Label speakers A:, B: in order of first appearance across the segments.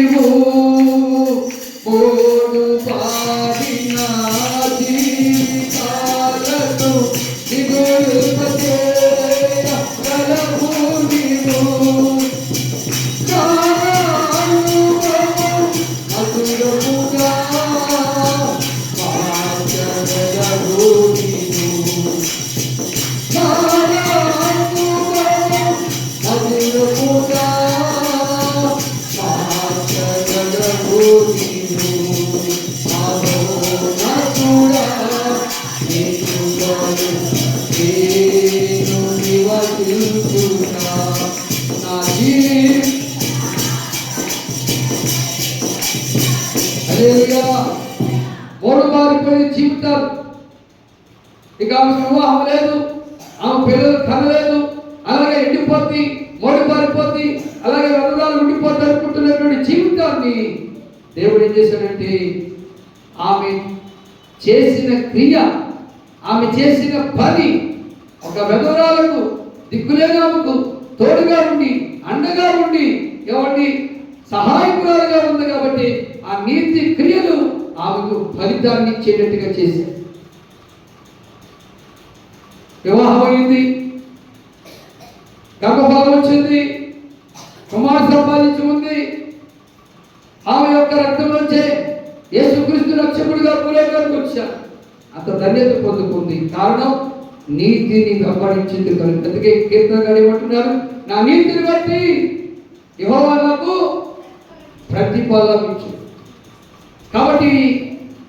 A: його నీకుగాను మూడు మారిపోయిన జీవితాలు ఇక ఆమెకు వివాహం లేదు ఆమె పిల్లలు కనలేదు అలాగే ఎండిపోద్ది మొడి పారిపోద్ది అలాగే వరదాలు ఉండిపోద్ది అనుకుంటున్నటువంటి జీవితాన్ని దేవుడు ఏం చేశాడంటే ఆమె చేసిన క్రియ ఆమె చేసిన పని ఒక వెదరాలకు దిక్కులేగా తోడుగా ఉండి అండగా ఉండి ఎవరిని సహాయకురాలుగా ఉంది కాబట్టి ఆ నీతి క్రియలు ఆమెకు ఫలితాన్ని ఇచ్చేటట్టుగా చేశారు వివాహం అయింది. గర్భఫలం వచ్చింది. కుమారు సంపాదించి ఉంది. ఆమె యొక్క రక్తం నుంచే యేసుక్రీస్తు రక్షకుడిగా భూలోకానికి వచ్చారు. అంత ధన్యత పొందుకుంది. కారణం నీతిని వెంబడించింది కనుక. అందుకే కీర్తన గారు ఏమంటున్నారు నా నీతిని బట్టి యెహోవా ప్రతిఫలం ఇచ్చు కాబట్టి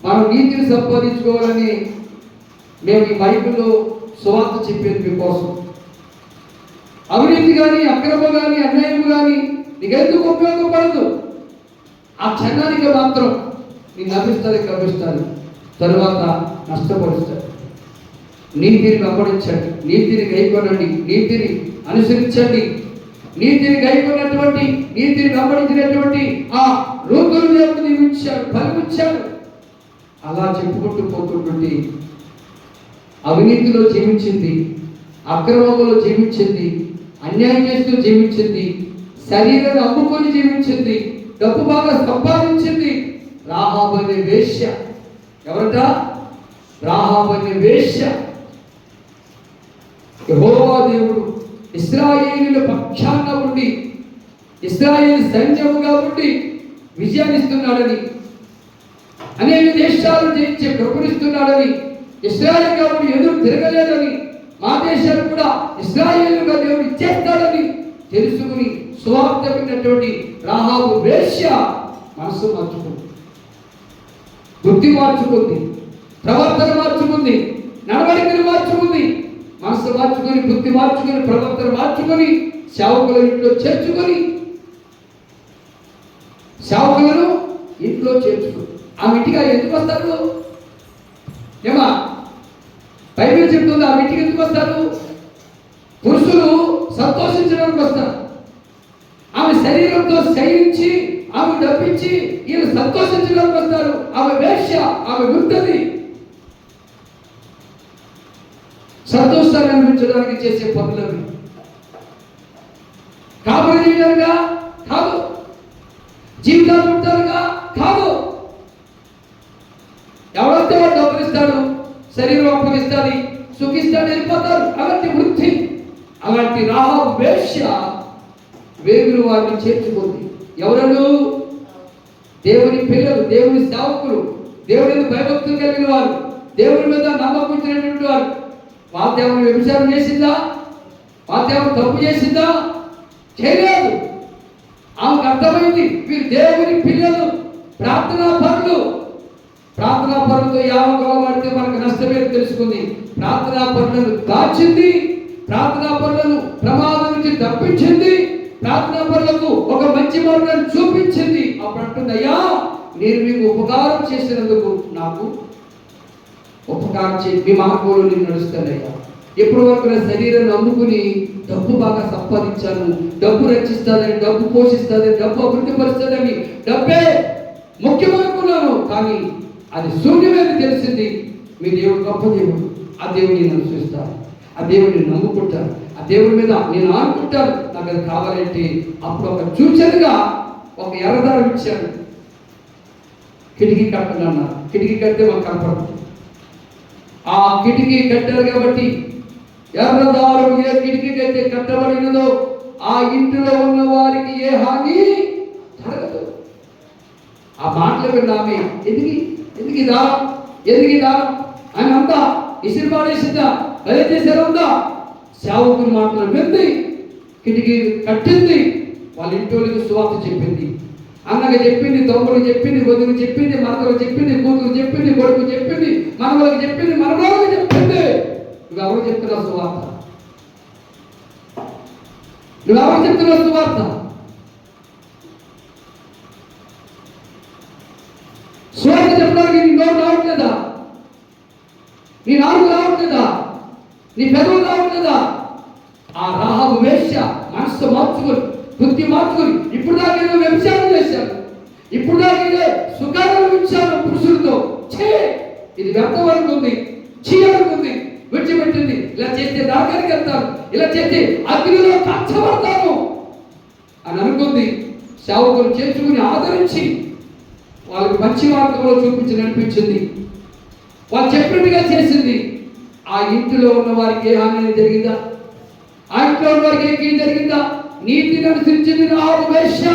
A: మనం నీతిని సంపాదించుకోవాలని మేము ఈ బైబిల్లో సువార్త చెప్పేది మీకోసం. అవినీతి కానీ అక్రమ కానీ అన్యాయం కానీ నీకెందుకు ఉపయోగపడదు? ఆ క్షణానికి మాత్రం నీ లభిస్తుంది కభిస్తుంది తరువాత నష్టపరుస్తాడు నీతిని వెంబడించండి నీతిని గైకొనండి. నీతిని అనుసరించండి. నీతిని గైకొన్నటువంటి నీతిని వెంబడించినటువంటి ఆ రూపులు దేవుడు దీవించాడు ఫలించాడు అలా చెప్పుకుంటూ పోతున్నటువంటి అవినీతిలో జీవించింది అక్రమంలో జీవించింది అన్యాయం చేస్తూ జీవించింది శరీరాన్ని అమ్ముకొని జీవించింది డబ్బు బాగా సంపాదించింది రాహాబు అనే ఎవరట? రాహాబు వేష్య దేవుడు ఇస్రాయేలీల పక్షాన ఉండి ఇస్రాయేల్ సైన్యముగా ఉండి విజయాన్నిస్తున్నాడని అనేక దేశాలు జయించే కృపణిస్తున్నాడని ఇస్రాయేల్ కాబట్టి ఎదురు తిరగలేదని మా దేశాలు కూడా ఇస్రాయేలుగా దేవుడు ఇచ్చేస్తాడని తెలుసుకుని స్వార్థ విన్నటువంటి రాహాబు వేష్య మనసు మార్చుకుంటుంది బుద్ధి మార్చుకుంది ప్రవర్తన మార్చుకుంది నడవడికను మార్చుకుంది. మనసు మార్చుకొని బుద్ధి మార్చుకొని ప్రవర్తన మార్చుకొని సేవకుల ఇంట్లో చేర్చుకొని సేవకులను ఇంట్లో చేర్చుకొని. ఆ ఇంటికి ఎందుకు వస్తారు? ఏమా? బైబిల్ చెప్తుంది ఆ ఇంటికి ఎందుకు వస్తారు? పురుషులు సంతోషించడానికి వస్తారు. ఆమె శరీరంతో శయించి ఆమె డబ్బించి ఈయన సంతోషించడానికి వస్తారు. ఆమె వేశ్య ఆమె గుర్తది. సంతోషాన్ని అనిపించడానికి చేసే పనులవి కాపురం చేయడానికా? కాదు. జీవితాలు ఉంటారుగా కాదు. ఎవరైతే వాడు డబ్బులు శరీరం అప్పగిస్తాడు సుఖిస్తాడు వెళ్ళిపోతారు. అలాంటి వృత్తి అలాంటి రాహ వేష్య వేగులు వారిని చేర్చుకుంది. ఎవరను? దేవుని పిల్లలు దేవుని సేవకులు దేవుని భయభక్తులు కలిగిన వారు దేవుని మీద నమ్మకం ఉంచినటువంటి వారు. వాద్యాలను వ్యభిచారం చేసిందా? వాద్యాలను తప్పు చేసిందా? చేయలేదు. ఆమెకు అర్థమైంది వీరు దేవుని పిల్లలు ప్రార్థనా పనులు ప్రార్థనా పనులతో యావ గొడవడితే మనకు నష్టమే తెలుసుకుంది. ప్రార్థనా పనులను దాచింది ప్రార్థనా పనులను ప్రమాదం నుంచి తప్పించింది. ప్రార్థనా ఒక మంచి మార్గాన్ని చూపించింది. అప్పుడు అంటుందయ్యా నేను మీకు ఉపకారం చేసినందుకు నాకు ఉపకారం చే మీ మార్గంలో నేను నడుస్తానయ్యా ఎప్పటి వరకు నా శరీరాన్ని అమ్ముకుని డబ్బు బాగా సంపాదించాను. డబ్బు రక్షిస్తాదని డబ్బు పోషిస్తుందని డబ్బు అభివృద్ధి పరుస్తుందని డబ్బే ముఖ్యమనుకున్నాను కానీ అది శూన్యమేమి తెలిసింది. మీ దేవుడు గొప్ప దేవుడు. ఆ దేవుడిని నేను ఆ దేవుడిని నమ్ముకుంటారు ఆ దేవుడి మీద నేను ఆనుకుంటాను. నాకు అది కావాలంటే అప్పుడు ఒక సూచనగా ఒక ఎర్రదారం ఇచ్చారు కిటికీ కట్టండి అన్నారు. కిటికీ కడితే మాకు కనపడదు. ఆ కిటికీ కట్టారు కాబట్టి ఎర్రదారు ఏ కిటికీకి అయితే కట్టబడినదో ఆ ఇంటిలో ఉన్న వారికి ఏ హాని జరగదు. ఆ మాటలు విన్నామే ఎందుకు? ఎందుకు ఈ ఎందుకు ఈ దారం అని అంతా ఇసిరి పాడేసిందా బలి చేశారు ఉందా సేవకుని మాటలు వింది కిటికీ కట్టింది వాళ్ళ ఇంటి సువార్త చెప్పింది. అన్నకు చెప్పింది తమ్ముడికి చెప్పింది కొద్దిగా చెప్పింది మనకు చెప్పింది కూతురు చెప్పింది కొడుకు చెప్పింది మనవలకు చెప్పింది మనవలకు చెప్పింది. నువ్వు ఎవరు చెప్తున్నావు సువార్త? నువ్వు ఎవరు చెప్తున్నావు సువార్త? సువార్త చెప్పడానికి నీ నోరు రావట్లేదా? నీ నాలుగు రావట్లేదా? నీ పెదవులు కదా ఆ రాహు వేష మనసు మార్చుకొని బుద్ధి మార్చుకొని ఇప్పుడు దాకా ఏదో వ్యభిచారం చేశాను ఇప్పుడు దాకా ఏదో సుఖాలు అనుభవించాను పురుషులతో ఛే! ఇది వ్యర్థం అనుకుంది చీ అనుకుంది విడిచిపెట్టింది. ఇలా చేస్తే దాకానికి వెళ్తాను ఇలా చేస్తే అగ్నిలో కచ్చబడతాను అని అనుకుంది సేవకులు చేర్చుకుని ఆదరించి వాళ్ళకి మంచి మార్గంలో చూపించి నడిపించింది. వాళ్ళు చెప్పినట్టుగా చేసింది. ఆ ఇంటిలో ఉన్న వారికి ఏ హాని జరిగిందా? ఆ ఇంట్లో ఉన్న వారికి ఏ జరిగిందా? నీతిని అనుసరించింది రావు వేశ్య